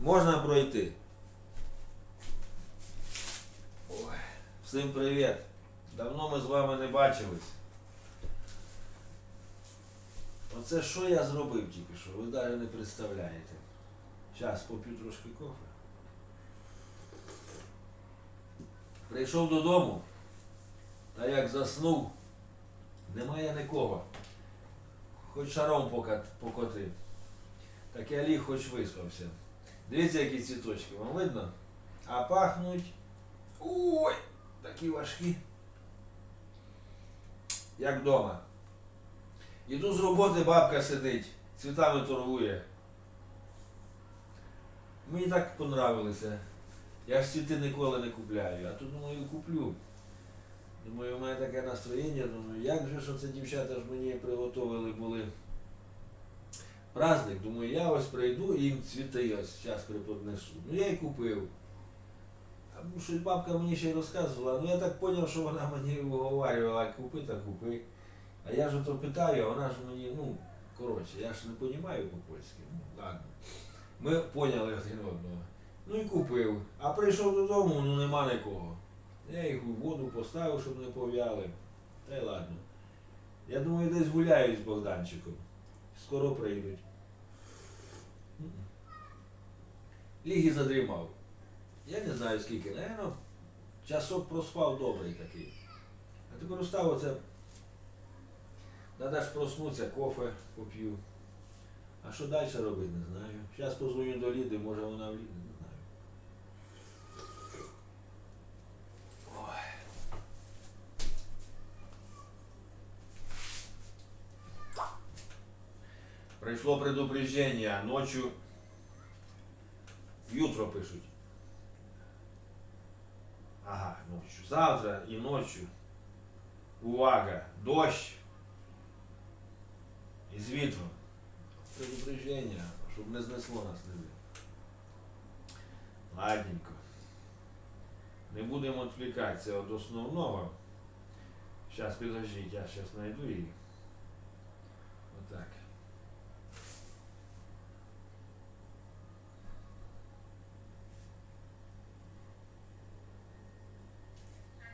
Можна пройти. Ой, всім привіт. Давно ми з вами не бачились. Оце що я зробив тільки що, ви навіть не представляєте. Зараз поп'ю трошки кофе. Прийшов додому, а як заснув, немає нікого. Хоч шаром покоти. Так я ліг хоч виспався. Дивіться, які цвіточки, вам видно? А пахнуть. Ой, такі важкі. Як вдома. Іду з роботи бабка сидить, цвітами торгує. Мені так понравилося. Я ж цвіти ніколи не купляю, а тут думаю куплю. Думаю, у мене таке настроєння, думаю, як же ж оце дівчата ж мені приготовили були праздник, думаю, я ось прийду і їм цвіти ось зараз преподнесу. Ну я й купив. А ну, щось бабка мені ще й розказувала, ну я так зрозумів, що вона мені виговарювала, купи та купи. А я ж ото питаю, а вона ж мені, ну, коротше, я ж не розумію по-польськи. Ну, ладно. Ми поняли один одного. Ну і купив. А прийшов додому, ну нема нікого. Я їх у воду поставив, щоб не пов'яли. Та й ладно. Я думаю, десь гуляють з Богданчиком. Скоро прийдуть. Ліг і задрімав. Я не знаю скільки, наверно, часок проспав добрий такий. А тепер устав оце. Ж проснутися, кофе поп'ю. А що далі робити, не знаю. Зараз позвоню до Ліди, може вона в Ліді, не знаю. Ой. Прийшло предупреждение, ночью Ютро пишуть. Ага, ночью. Завтра і ночью. Увага! Дощ. І з вітром. Предупреждення, щоб не знесло нас ніде. Ладненько. Не будемо відвлікатися від основного. Зараз підождіть, я зараз знайду її. Отак.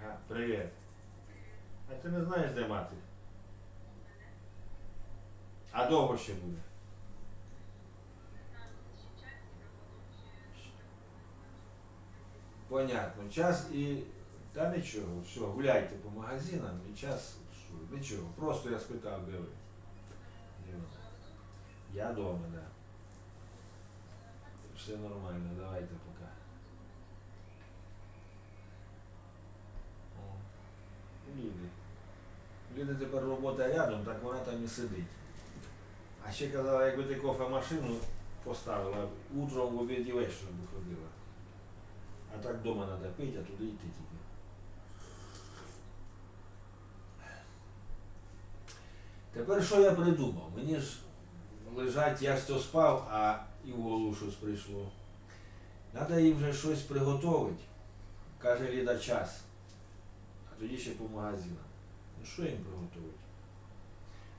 А, привіт. А ти не знаєш, де мати? А довго ще буде? Понятно. Час і. Та нічого, все, гуляйте по магазинам і час. що, Нічого. Просто я спитав, де. Де ви? Я дома, так. Да. Все нормально, давайте пока. О, Ліди. Ліди тепер робота рядом, так вона там і сидить. А ще казала, якби ти кофемашину поставила, утром в обіді вечором би ходила. А так вдома треба пити, а туди йти тільки. Тепер що я придумав? Мені ж лежать, я ж то спав, а і в голову щось прийшло. Треба їм вже щось приготувати. Каже Ліда час. А тоді ще по магазинам. Ну що їм приготувати?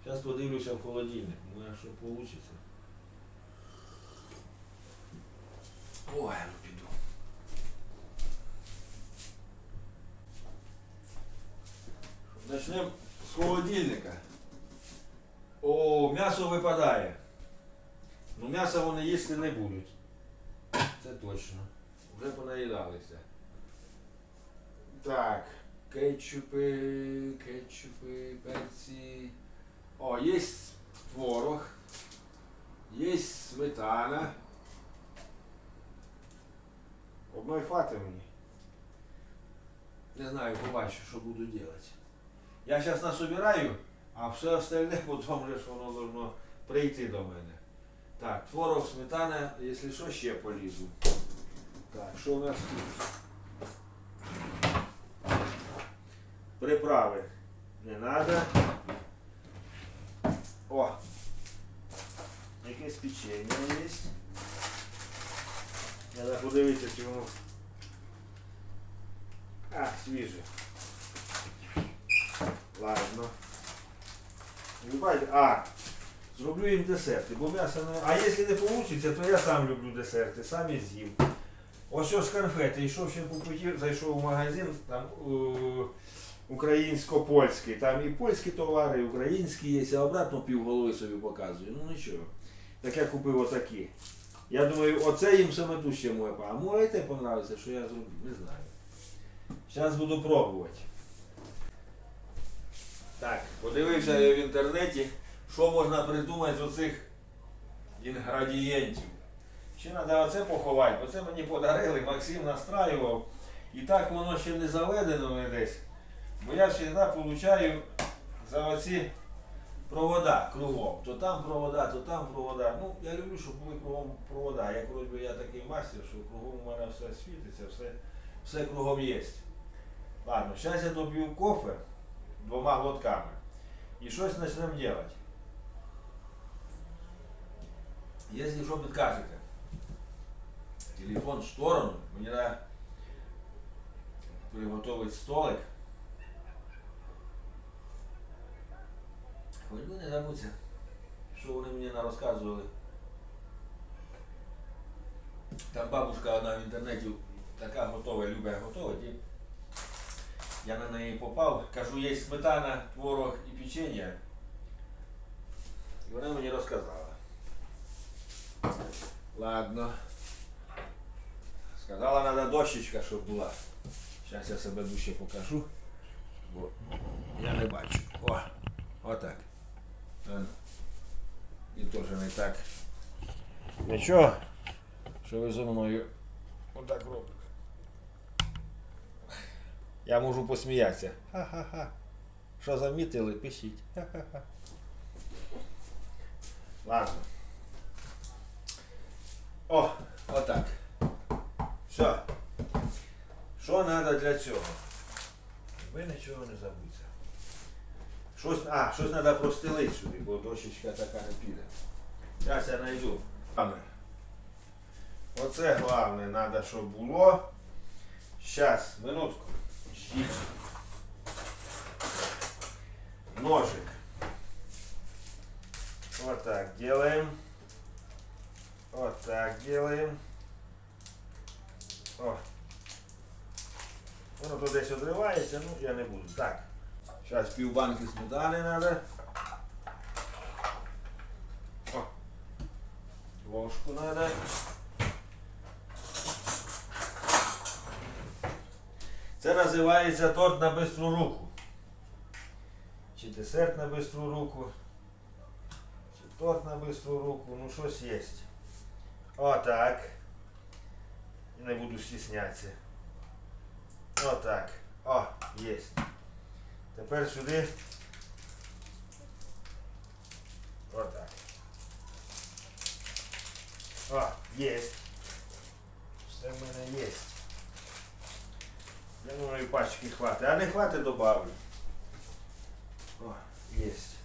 Зараз подивлюся в холодильник, може що вийде. Ой, ну піду. Начнемо з холодильника. О, м'ясо випадає. Ну м'ясо вони їсти не будуть. Це точно. Вже понаїдалися. Так, Кетчупи, кетчупи, перці. О, є творог, є сметана. Одної хватить мені. Не знаю, побачу, що буду робити. Я зараз насобираю, а все остальне потім вже воно должно прийти до мене. Так, творог, сметана, якщо що, ще полізу. Так, що у нас тут? Приправи не треба. О! Якесь печення є. Треба подивитися, чи воно. А, свіже. Ладно. Не? А, Зроблю їм десерти, бо м'ясо не. А якщо не вийде, то я сам люблю десерти, сам і з'їм. Ось ось конфети. Йшов ще по путі, зайшов в магазин, там е, українсько-польський. Там і польські товари, і українські є, а обратно півголови собі показую. Ну нічого. Так я купив отакі. Я думаю, оце їм саме дуще моє. А моє те понравиться, що я зроблю, не знаю. Зараз буду пробувати. Так, подивився я в інтернеті, що можна придумати з оцих інгредієнтів. Ще треба оце поховати, бо це мені подарили, Максим настраював. І так воно ще не заведено десь. Бо я завжди получаю за оці провода кругом. То там провода, то там провода. Ну, я люблю, щоб були кругом провода. Як вроді я такий мастер, що кругом у мене все світиться, все, все кругом є. Ладно, зараз я доб'ю кофе двома глотками. І щось почнемо робити. Якщо що підкажете, телефон в сторону, мені треба приготувати столик. Хоч не забудься, що вони мені розказували. Там бабушка одна в інтернеті така готова, любить готувати. І я на неї попав, кажу, є сметана, творог і печення. І вона мені розказала. Ладно. Сказала, треба дощечка, щоб була. Зараз я себе дужче покажу. Бо я не бачу. О, отак. Ну. І теж не так. Нічого, що ви зі мною отак робите. Я можу посміятися. Ха-ха-ха. Що замітили, пишіть. Ха-ха-ха. Ладно. О, отак. Все. Що треба для цього? Ви нічого не забудьте. Щось, а, щось треба простелити сюди, бо дощечка така не піде. Зараз я знайду. Оце головне треба, щоб було. Зараз, минутку. Ждіть. Ножик. Вот так делаем. Вот так делаем. О. Воно тут десь відривається, ну я не буду. Так. Зараз півбанки сметани треба. Ложку треба. Це називається торт на бистру руку. Чи десерт на бистру руку. Чи торт на бистру руку, ну щось є. Отак. Не буду стіснятися. Отак. О, є. Тепер сюди. Отак. О, є. Все в мене є. Я думаю, пачки хватить. А не хватить, добавлю. О, есть.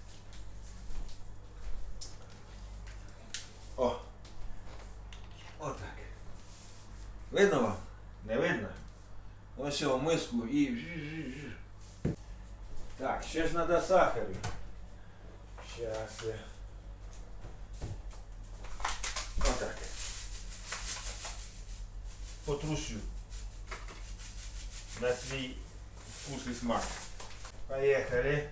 О. Отак. Видно вам? Не видно? Ось його миску і. Так, ще ж треба сахарю. Щас я. Отак. Потрущу. на свій вкус і смак. Поехали.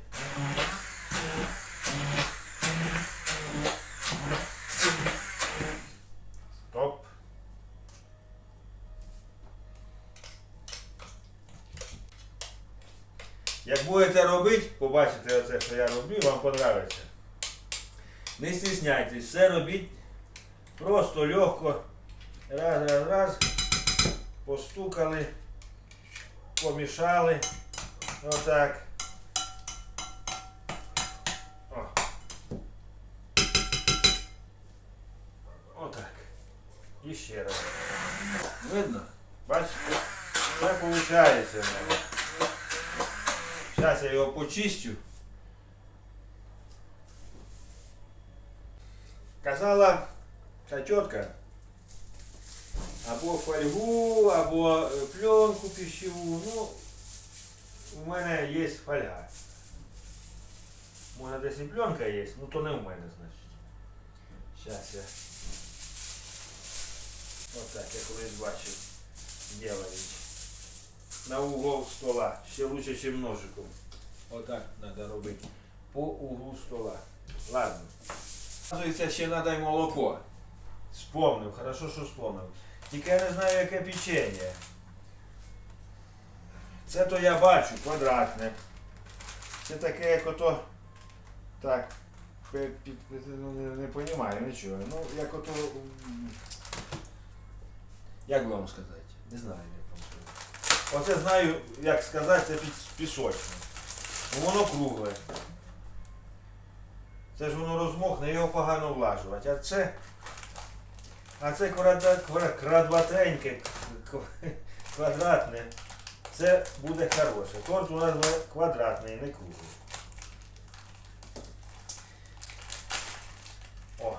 Як будете робити, побачите оце, що я роблю, вам подобається. Не стісняйтесь, все робіть просто легко. Раз, раз, раз. Постукали помішали. Отак. я його почистю. Казала ця тітка, або фольгу, або е, пленку пищеву. Ну, у мене є фольга. Може десь і пленка є, ну то не у мене, значить. Зараз я. Отак, я колись бачив. Делають. На угол стола. Ще лучше, ніж ножиком. Отак треба робити. По углу стола. Ладно. Оказується, ще треба й молоко. Спомнив, хорошо, що спомнив. Тільки я не знаю, яке печення. Це то я бачу, квадратне. Це таке, як ото. Так. ну, Не, розумію нічого. Ну, як ото. Як би вам сказати? Не знаю, як вам сказати. Оце знаю, як сказати, це піс- пісочне. Ну, воно кругле. Це ж воно розмокне, його погано влажувати. А це. А це квадрат, квадрат, квадратеньке, квадратне. Це буде хороше. Торт у нас квадратний, не круглий. О.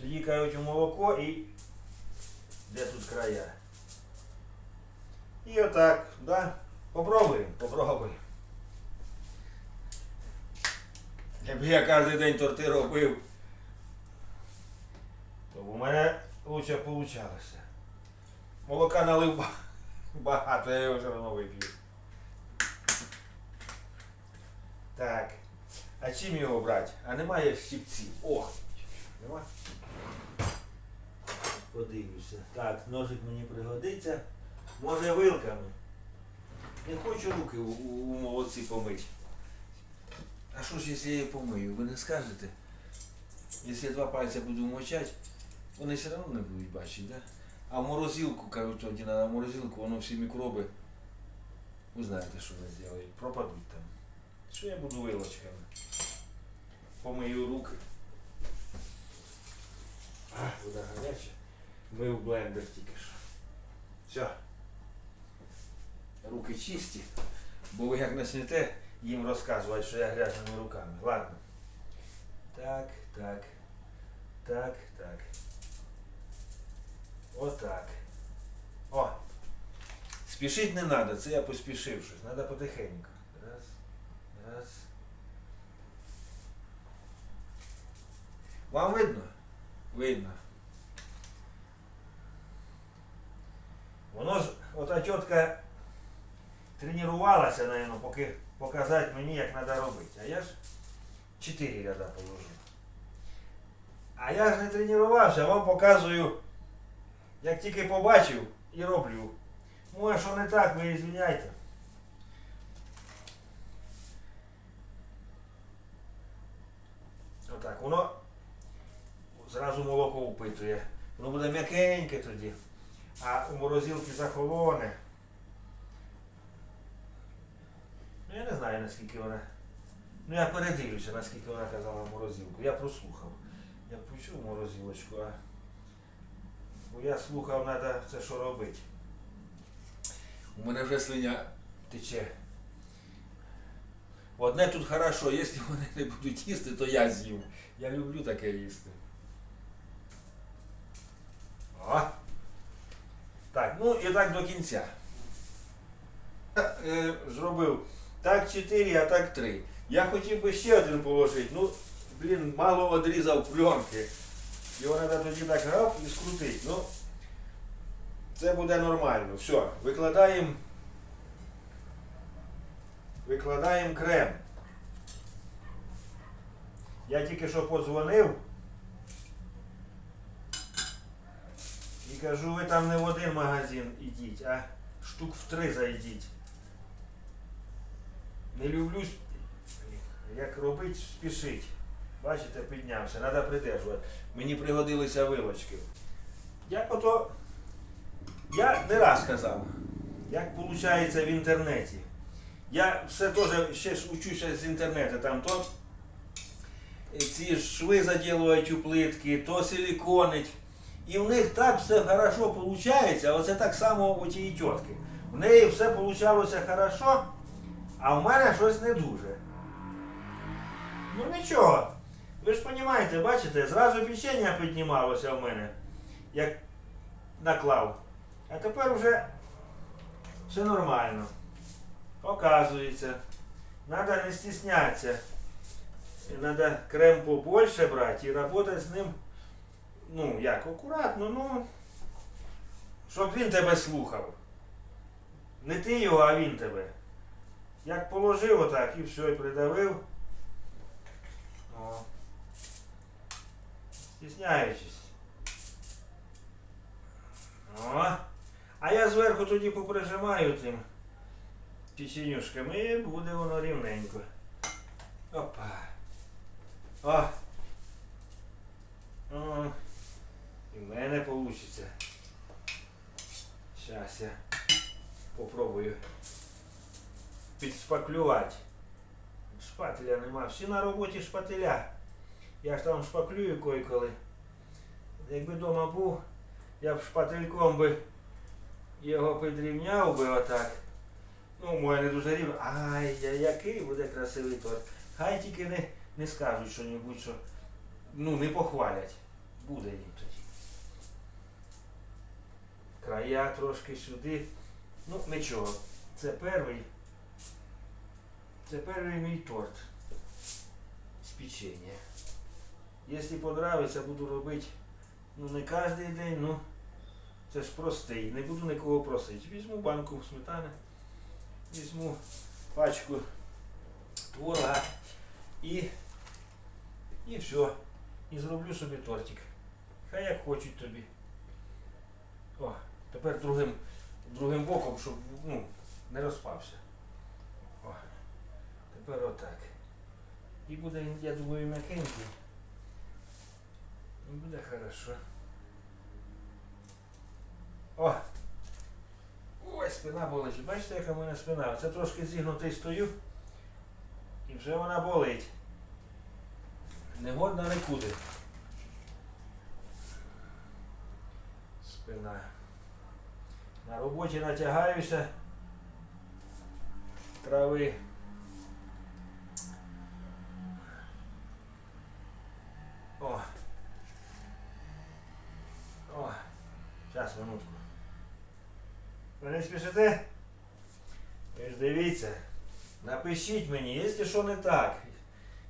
Тоді кажуть у молоко і де тут края. І отак, да? Попробуємо, попробуємо. Якби я кожен день торти робив, то у мене лучше вийшло. Молока налив багато, я його все одно вип'ю. Так. А чим його брати? А немає щипців. О! Нема? Подивлюся. Так, ножик мені пригодиться. Може вилками. Не хочу руки у, у, у помити. А що ж, якщо я її помию, ви не скажете? Якщо я два пальця буду мочати, вони все одно не будуть бачити, да? А в морозилку, кажуть, тоді на морозилку, воно всі мікроби, ви знаєте, що вони зроблять, пропадуть там. Що я буду вилочками? Помию руки. Вода гаряча. Мив блендер тільки що. Все. Руки чисті, бо ви як почнете їм розказувати, що я грязними руками. Ладно. Так, так. Так, так. Отак. О! Спішить не треба, це я поспішив щось. Треба потихеньку. Раз, раз. Вам видно? Видно. Воно ж, ота тітка тренувалася, наверное, поки показати мені, як треба робити. А я ж чотири ряда положив. А я ж не тренувався, вам показую, як тільки побачив і роблю. Може, що не так, ви звиняйте. Отак, воно зразу молоко впитує. Воно буде м'якеньке тоді. А у морозилці захолоне. Ну я не знаю наскільки вона. Ну я передивлюся, наскільки вона казала морозилку. Я прослухав. Я почув морозилочку, а бо я слухав, треба це що робити. У мене вже слиня тече. Одне тут хорошо, якщо вони не будуть їсти, то я з'їм. Я люблю таке їсти. О! Так, ну і так до кінця. Е, зробив так 4, а так 3. Я хотів би ще один положити, ну, блін, мало одрізав пленки. Його треба тоді так грав і скрутити. Ну, це буде нормально. Все, викладаємо. Викладаємо крем. Я тільки що подзвонив. І кажу, ви там не в один магазин ідіть, а штук в три зайдіть. Не люблю, як робити, спішить. Бачите, піднявся, треба придержувати. Мені пригодилися вилочки. Як ото, я не раз казав, як виходить в інтернеті. Я все теж ще ж учуся з інтернету, там то ці шви заділують у плитки, то силіконить. І в них так все хорошо виходить, оце так само у тієї тітки. В неї все вийшло хорошо, а в мене щось не дуже. Ну нічого. Ви ж розумієте, бачите, зразу печення піднімалося в мене, як наклав. А тепер вже все нормально. Оказується, треба не стіснятися. Треба крем побольше брати і працювати з ним, ну, як, акуратно, ну, щоб він тебе слухав. Не ти його, а він тебе. Як положив отак і все, і придавив. О. Стісняючись. О. А я зверху тоді поприжимаю тим печенюшками і буде воно рівненько. Опа. О. О. І в мене вийде. Зараз я попробую підшпаклювати. Шпателя нема. Всі на роботі шпателя. Я ж там шпаклюю кой-коли. Якби вдома був, я б шпательком би його підрівняв би отак. Ну, моє не дуже рівно. Ай, який буде красивий торт. Хай тільки не, не скажуть що-небудь, що ну, не похвалять. Буде їм тоді. Края трошки сюди. Ну, нічого. Це перший. Це перший мій торт з печенья. Якщо подобається, буду робити ну не кожен день, ну це ж простий. Не буду нікого просити. Візьму банку сметани, візьму пачку творога і, і все. І зроблю собі тортик. Хай як хочуть тобі. О, тепер другим, другим боком, щоб ну, не розпався. Тепер отак. І буде, я думаю, м'якенький. І буде хорошо. О! Ой, спина болить. Бачите, яка в мене спина? Це трошки зігнутий стою. І вже вона болить. Не годна нікуди. Спина. На роботі натягаюся. Трави. О. О. Зараз, минутку. Ви не спішите? Ви ж дивіться. Напишіть мені, якщо що не так.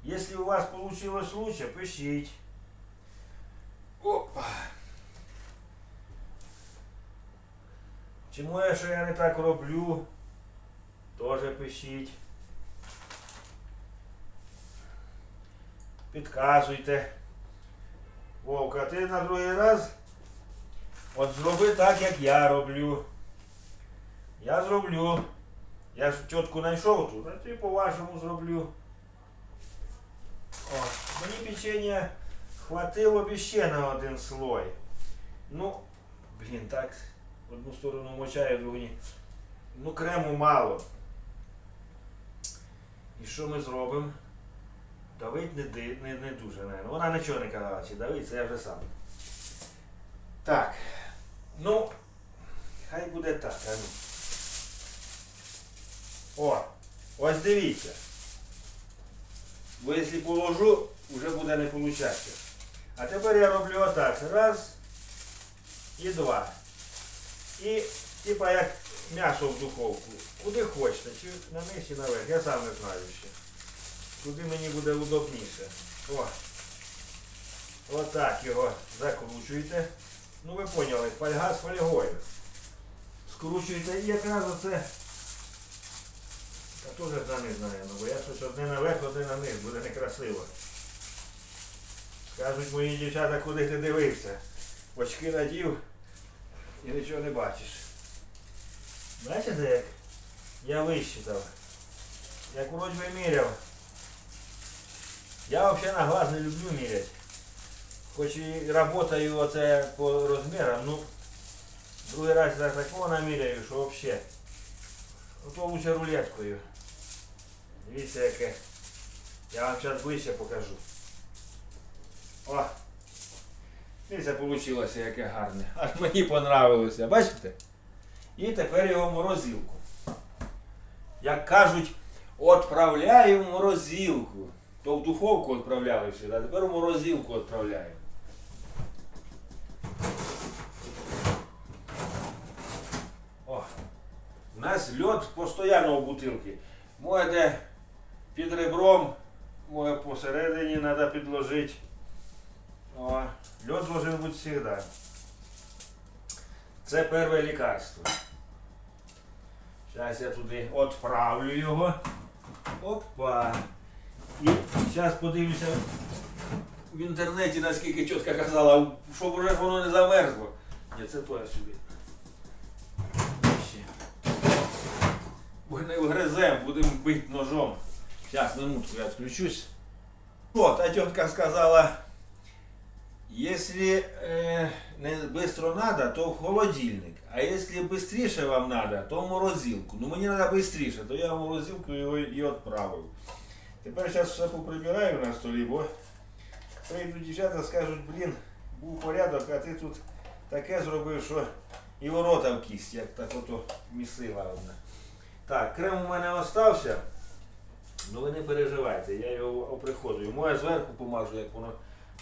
Якщо у вас вийшло лучше, пишіть. Опа. Чому я що я не так роблю? Тоже пишіть. Підказуйте. Вовка, ти на другий раз от зроби так, як я роблю. Я зроблю. Я ж чітку знайшов тут, а ти по-вашому зроблю. О, мені печення хватило б ще на один слой. Ну, блін, так, одну сторону мочаю, другу ні. Ну, крему мало. І що ми зробимо? Давить не, не, не дуже, наверное. Вона нічого не казала, чи давить, це я вже сам. Так. Ну, хай буде так, а ну. О, ось дивіться. Бо якщо положу, вже буде не получатися. А тепер я роблю отак. Раз і два. І типа як м'ясо в духовку. Куди хочете, чи на низ, чи наверх. Я сам не знаю ще. Куди мені буде удобніше. О. Отак його закручуєте. Ну ви поняли, фольга з фольгою. Скручуєте і якраз оце. Та теж за не знаю, ну бо я щось одне наверх, одне на низ, буде некрасиво. Скажуть мої дівчата, куди ти дивився. Очки надів і нічого не бачиш. Бачите як? Я висчитав. Як вроді міряв. Я взагалі на глаз не люблю міряти. Хоч і працюю оце по розмірам, ну другий раз я такого наміряю, що взагалі. Ото лучше рулеткою. Дивіться яке. Я вам зараз ближче покажу. О! Дивіться, вийшло яке гарне. Аж мені понравилося. Бачите? І тепер його в морозилку. Як кажуть, відправляю в морозилку. То в духовку відправляли а тепер в морозилку відправляю. О, у нас льод постійно в бутилці. Можете під ребром посередині треба підложити. О, льод должен бути завжди. Це перше лікарство. Зараз я туди відправлю його. Опа. І зараз подивлюся в інтернеті, наскільки чітко казала, щоб вже воно не замерзло. Ні, це то я. Ще. Бо не вгризем, будемо бити ножом. Зараз, минутку, я відключусь. Вот, а тетка сказала, если э, не быстро надо, то в холодильник. А если быстріше вам надо, то в морозилку. Ну мені треба быстріше, то я в морозилку його і відправив. Тепер зараз все поприбираю на столі, бо прийдуть дівчата скажуть, блін, був порядок, а ти тут таке зробив, що і ворота в кість, як так ото місила одна. Так, крем у мене остався. Ну ви не переживайте, я його оприходую. Моє зверху помажу, як воно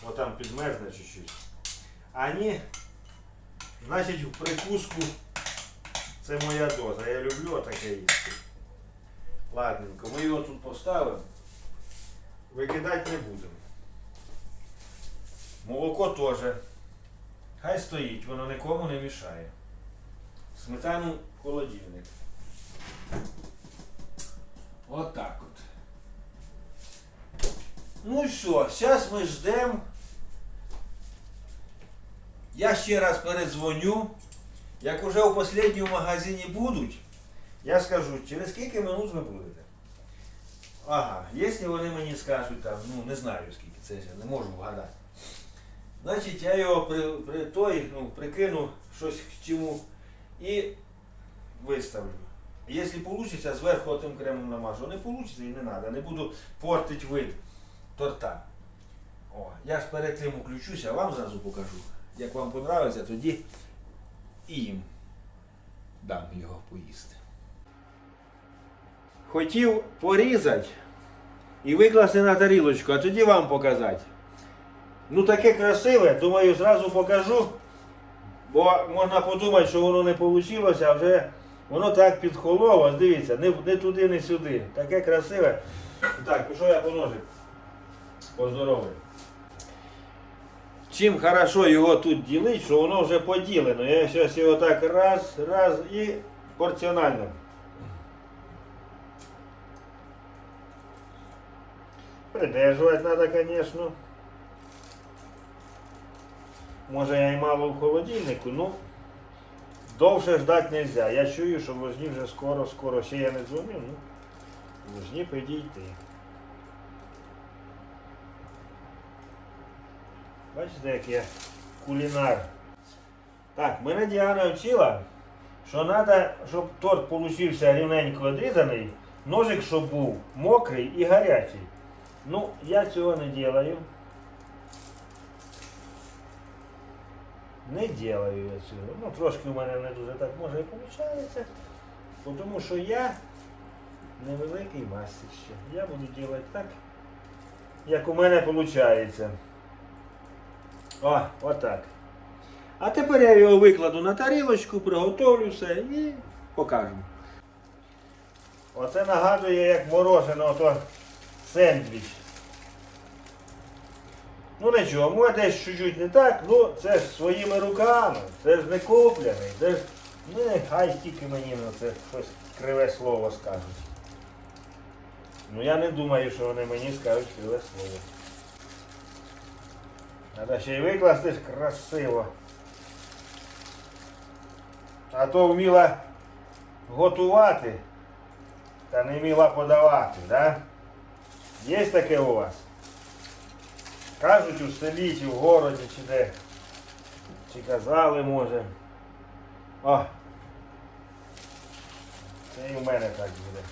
отам підмерзне чуть-чуть. А ні, значить в прикуску це моя доза. Я люблю таке їсти. Ладненько, ми його тут поставимо. Викидати не будемо. Молоко теж. Хай стоїть, воно нікому не мішає. Сметану в холодильник. Вот так от. Ну що, зараз ми ждемо. Я ще раз передзвоню. Як уже у останньому магазині будуть, я скажу, через скільки минут ви будете. Ага, якщо вони мені скажуть там, ну не знаю скільки, це я не можу вгадати. Значить, я його при, при той, ну, прикину щось к чому і виставлю. Якщо вийде, зверху тим кремом намажу. Не вийде і не треба. Не буду портити вид торта. О, я ж перед тим включуся, а вам зразу покажу. Як вам подобається, тоді і їм дам його поїсти. Хотів порізати і викласти на тарілочку, а тоді вам показати. Ну таке красиве, думаю, зразу покажу. Бо можна подумати, що воно не вийшло, а вже воно так підхололо, дивіться, не, не туди, не сюди. Таке красиве. Так, пішов я по ножик. Поздоровий. Чим хорошо його тут ділить, що воно вже поділено. Я зараз його так раз, раз і порціонально. Придержувати треба, звісно. Може я і мало в холодильнику, ну довше ждати не можна. Я чую, що можні вже скоро, скоро. Ще я не дзвонив, ну можні підійти. Бачите, як я кулінар. Так, мене Діана вчила, що треба, щоб торт получився рівненько відрізаний, ножик, щоб був мокрий і гарячий. Ну, я цього не делаю. Не делаю я цього. Ну, трошки у мене не дуже так може і виходить. Тому що я невеликий мастер ще. Я буду робити так, як у мене виходить. О, отак. А тепер я його викладу на тарілочку, приготовлю все і покажу. Оце нагадує, як мороженого то сендвіч. Ну нічого, може десь чуть-чуть не так, ну це ж своїми руками, це ж не куплений, це ж не хай тільки мені на це щось криве слово скажуть. Ну я не думаю, що вони мені скажуть криве слово. Треба ще й викласти красиво. А то вміла готувати та не вміла подавати, да? Є таке у вас? Кажуть у селі, чи в городі, чи де. Чи казали, може. О! Це і в мене так буде.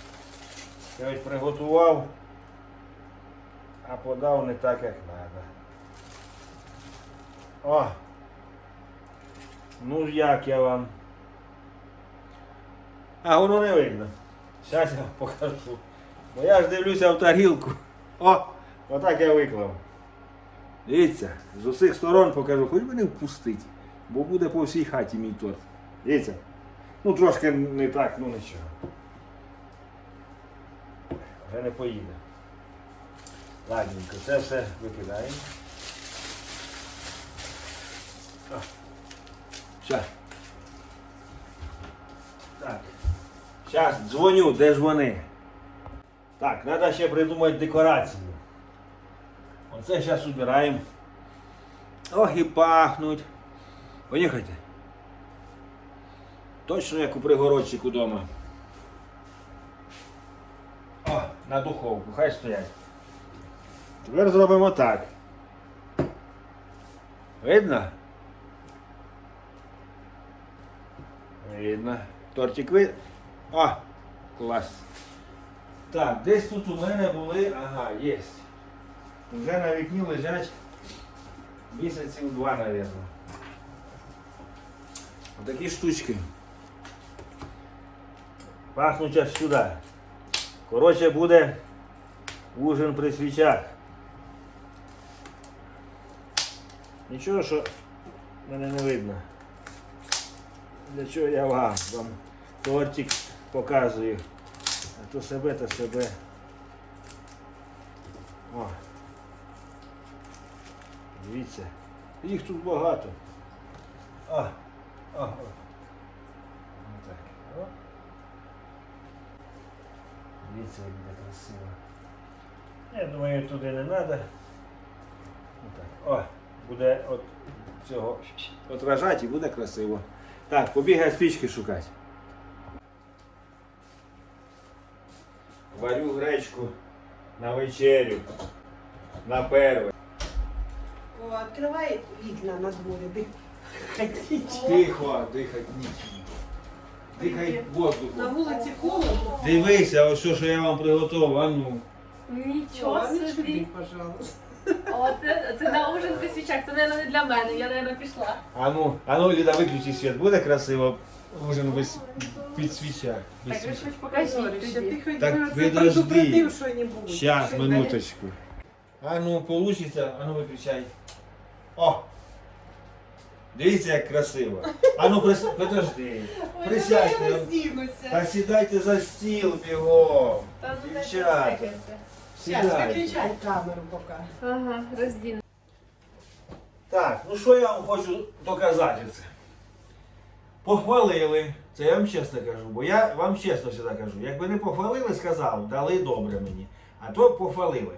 Я ось приготував, а подав не так, як треба. О! Ну як я вам? А воно не видно. Зараз я вам покажу. Бо я ж дивлюся в тарілку. О! Отак я виклав. Дивіться, з усіх сторон покажу, хоч би не впустить, бо буде по всій хаті мій торт. Дивіться. Ну трошки не так, ну нічого. Вже не поїде. Ладненько, це все викидаємо. Все. Так. Зараз дзвоню, де ж вони? Так, треба ще придумати декорацію. Оце зараз убираємо. Ох і пахнуть. Поїхайте. Точно як у пригородчику вдома. О, на духовку, хай стоять. Тепер зробимо так. Видно? Видно. Тортик ви. О! Клас. Так, десь тут у мене були. Ага, є. Вже на вікні лежать місяців два, мабуть. Такі штучки. Пахнуть аж сюди. Коротше, буде ужин при свічах. Нічого, що мене не видно. Для чого я вам, вам тортик показую. А то себе, то себе. О. Дивіться. Їх тут багато. О, о, о. Отак. О. Дивіться, як буде красиво. Я думаю, туди не треба. Отак. О, буде от цього отражати і буде красиво. Так, побігай спічки шукати. Варю гречку на вечерю. На перше. О, открывай вікна на дворі. Тихо, дихать ніч. Дихай На воздухом. вулиці холодно. Дивися, ось що, що я вам приготував, а ну. Нічого О, собі. пожалуйста. О, це, це на ужин при свічах. Це, мабуть, не для мене. Я, мабуть, пішла. А ну, а ну, Ліда, виключи світ. Буде красиво ужин без під свічах. Без Так, ви свічок. покажіть Зорище, тоді. ти хоч Так, би це підожди. предупредив що-небудь. Щас, минуточку. А ну, получится, а ну виключай. О! Дивіться, як красиво. А ну, прис... подожди. Присядьте. Та сідайте за стіл бігом. Та ну Дівчата. Сідайте. виключай камеру поки. Ага, роздін. Так, ну що я вам хочу доказати це? Похвалили, це я вам чесно кажу, бо я вам чесно завжди кажу. Якби не похвалили, сказав, дали добре мені. А то похвалили.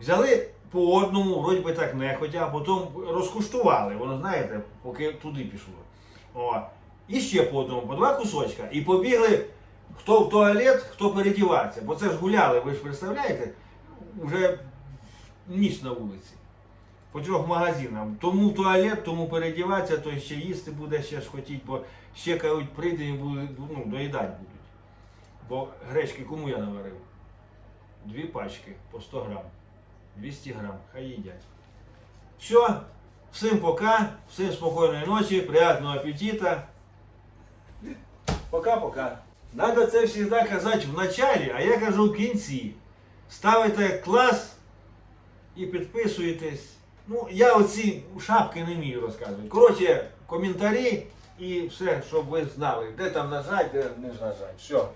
Взяли по одному, вроді би так нехотя, а потім розкуштували, воно знаєте, поки туди пішло. О. І ще по одному, по два кусочка. І побігли хто в туалет, хто передіватися. Бо це ж гуляли, ви ж представляєте, вже ніч на вулиці по трьох магазинам. Тому в туалет, тому передіватися, то ще їсти буде, ще ж хотіть, бо ще кажуть, прийде і буде, ну, доїдати будуть. Бо гречки кому я наварив? Дві пачки по 100 грам. 200 грам, хай їдять. Все, всім пока, всім спокійної ночі, приятного апетита. Пока-пока. Надо це завжди казати в началі, а я кажу в кінці. Ставите клас і підписуєтесь. Ну, я оці шапки не вмію розказувати. Коротше, коментарі і все, щоб ви знали, де там нажать, де не нажать. Все.